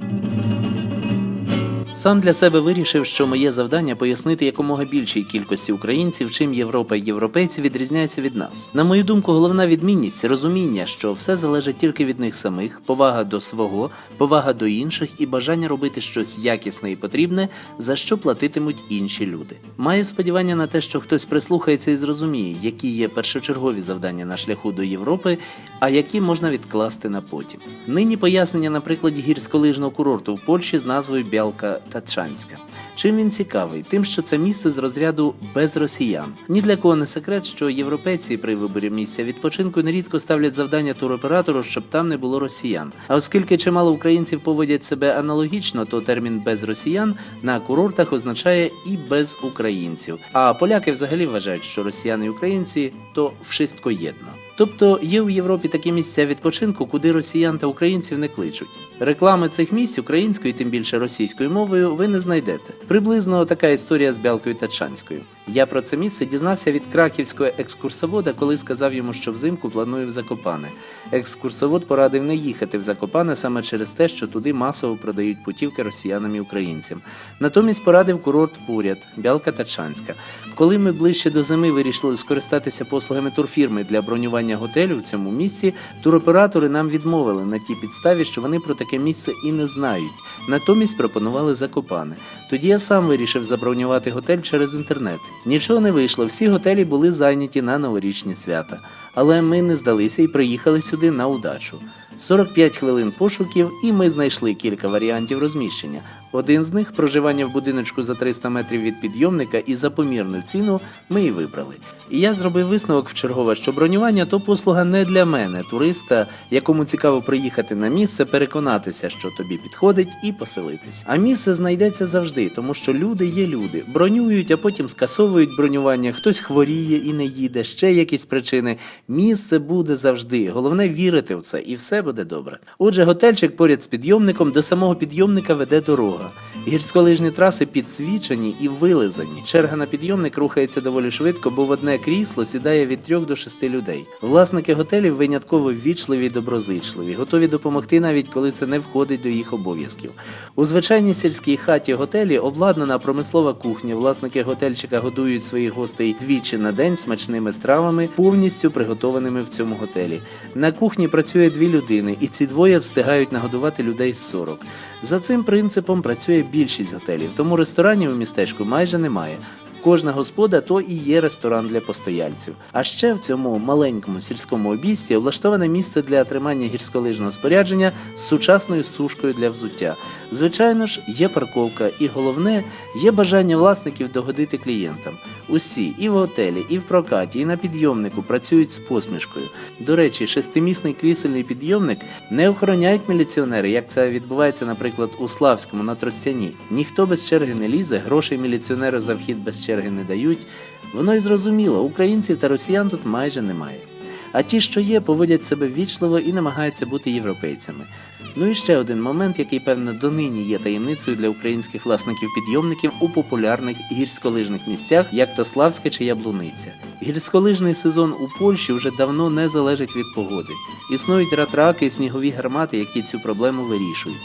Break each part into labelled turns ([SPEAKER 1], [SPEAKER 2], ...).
[SPEAKER 1] thank you Сам для себе вирішив, що моє завдання пояснити якомога більшій кількості українців, чим Європа і європейці відрізняються від нас. На мою думку, головна відмінність розуміння, що все залежить тільки від них самих, повага до свого, повага до інших і бажання робити щось якісне і потрібне, за що платитимуть інші люди. Маю сподівання на те, що хтось прислухається і зрозуміє, які є першочергові завдання на шляху до Європи, а які можна відкласти на потім. Нині пояснення на прикладі гірськолижного курорту в Польщі з назвою Бялка Тачанська. Чим він цікавий? Тим, що це місце з розряду без росіян. Ні для кого не секрет, що європейці при виборі місця відпочинку нерідко ставлять завдання туроператору, щоб там не було росіян. А оскільки чимало українців поводять себе аналогічно, то термін без росіян на курортах означає і без українців. А поляки взагалі вважають, що росіяни і українці то вшистко єдно. Тобто є у Європі такі місця відпочинку, куди росіян та українців не кличуть. Реклами цих місць українською, тим більше російською мовою, ви не знайдете. Приблизно така історія з Бялкою Тачанською. Я про це місце дізнався від краківського екскурсовода, коли сказав йому, що взимку планую в Закопане. Екскурсовод порадив не їхати в Закопане саме через те, що туди масово продають путівки росіянам і українцям. Натомість порадив курорт Пуряд, Бялка Тачанська. Коли ми ближче до зими вирішили скористатися послугами турфірми для бронювання готелю в цьому місці, туроператори нам відмовили на тій підставі, що вони про таке місце і не знають. Натомість пропонували Закопане. Тоді я сам вирішив забронювати готель через інтернет. Нічого не вийшло, всі готелі були зайняті на новорічні свята. Але ми не здалися і приїхали сюди на удачу. 45 хвилин пошуків, і ми знайшли кілька варіантів розміщення. Один з них проживання в будиночку за 300 метрів від підйомника і за помірну ціну ми і вибрали. І я зробив висновок вчергове, що бронювання то послуга не для мене, туриста, якому цікаво приїхати на місце, переконатися, що тобі підходить, і поселитись. А місце знайдеться завжди, тому що люди є люди. Бронюють, а потім скасовують бронювання. Хтось хворіє і не їде, ще якісь причини. Місце буде завжди. Головне вірити в це, і все буде добре. Отже, готельчик поряд з підйомником до самого підйомника веде дорога. Гірськолижні траси підсвічені і вилизані. Черга на підйомник рухається доволі швидко, бо в одне крісло сідає від трьох до шести людей. Власники готелів винятково ввічливі і доброзичливі, готові допомогти навіть коли це не входить до їх обов'язків. У звичайній сільській хаті готелі обладнана промислова кухня. Власники готельчика годують своїх гостей двічі на день смачними стравами, повністю приготованими в цьому готелі. На кухні працює дві людини, і ці двоє встигають нагодувати людей з 40. За цим принципом працює більшість готелів, тому ресторанів у містечку майже немає. Кожна господа то і є ресторан для постояльців. А ще в цьому маленькому сільському обійсті облаштоване місце для тримання гірськолижного спорядження з сучасною сушкою для взуття. Звичайно ж, є парковка, і головне є бажання власників догодити клієнтам. Усі і в готелі, і в прокаті, і на підйомнику працюють з посмішкою. До речі, шестимісний крісельний підйомник не охороняють міліціонери, як це відбувається, наприклад, у Славському на Тростяні. Ніхто без черги не лізе, грошей міліціонеру за вхід без черги не дають. Воно й зрозуміло, українців та росіян тут майже немає. А ті, що є, поводять себе ввічливо і намагаються бути європейцями. Ну і ще один момент, який певно донині є таємницею для українських власників підйомників у популярних гірськолижних місцях, як то Славська чи Яблуниця. Гірськолижний сезон у Польщі вже давно не залежить від погоди. Існують ратраки і снігові гармати, які цю проблему вирішують.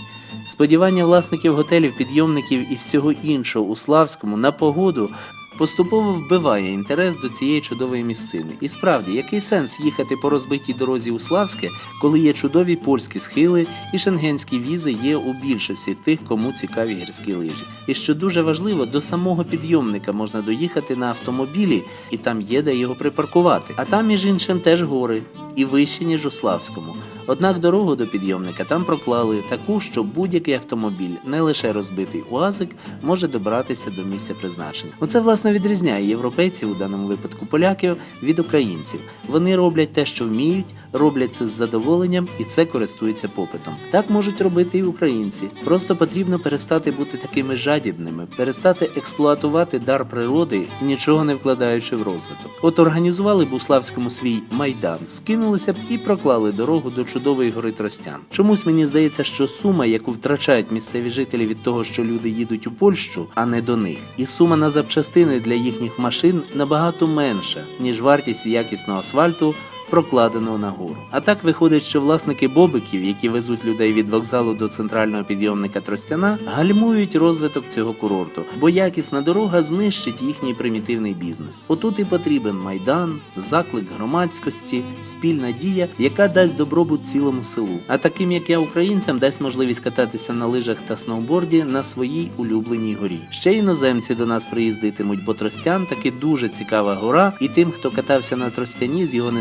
[SPEAKER 1] Сподівання власників готелів, підйомників і всього іншого у Славському на погоду поступово вбиває інтерес до цієї чудової місцини. І справді, який сенс їхати по розбитій дорозі у Славське, коли є чудові польські схили і шенгенські візи є у більшості тих, кому цікаві гірські лижі. І що дуже важливо, до самого підйомника можна доїхати на автомобілі, і там є де його припаркувати. А там, між іншим, теж гори. І вище, ніж у Славському. Однак дорогу до підйомника там проклали таку, що будь-який автомобіль, не лише розбитий УАЗик, може добратися до місця призначення. Оце власне відрізняє європейців, у даному випадку поляків, від українців. Вони роблять те, що вміють, роблять це з задоволенням, і це користується попитом. Так можуть робити і українці. Просто потрібно перестати бути такими жадібними, перестати експлуатувати дар природи, нічого не вкладаючи в розвиток. От організували б у Славському свій майдан, скинулися б і проклали дорогу до чудової гори Тростян. Чомусь мені здається, що сума, яку втрачають місцеві жителі від того, що люди їдуть у Польщу, а не до них, і сума на запчастини для їхніх машин набагато менша, ніж вартість якісного асфальту прокладеного нагору. А так виходить, що власники бобиків, які везуть людей від вокзалу до центрального підйомника Тростяна, гальмують розвиток цього курорту, бо якісна дорога знищить їхній примітивний бізнес. Отут і потрібен майдан, заклик громадськості, спільна дія, яка дасть добробут цілому селу. А таким як я, українцям, дасть можливість кататися на лижах та сноуборді на своїй улюбленій горі. Ще іноземці до нас приїздитимуть, бо Тростян таки дуже цікава гора, і тим, хто катався на Тростяні з його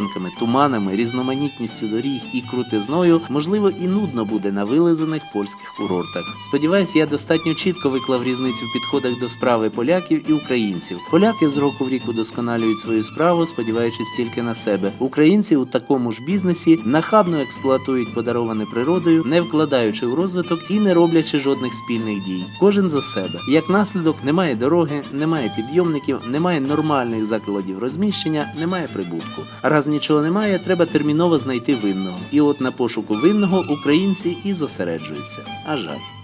[SPEAKER 1] несподіванками, туманами, різноманітністю доріг і крутизною, можливо, і нудно буде на вилизаних польських курортах. Сподіваюсь, я достатньо чітко виклав різницю в підходах до справи поляків і українців. Поляки з року в рік удосконалюють свою справу, сподіваючись тільки на себе. Українці у такому ж бізнесі нахабно експлуатують подароване природою, не вкладаючи у розвиток і не роблячи жодних спільних дій. Кожен за себе. Як наслідок, немає дороги, немає підйомників, немає нормальних закладів розміщення, немає прибутку. А раз нічого немає, треба терміново знайти винного. І от на пошуку винного українці і зосереджуються. А жаль.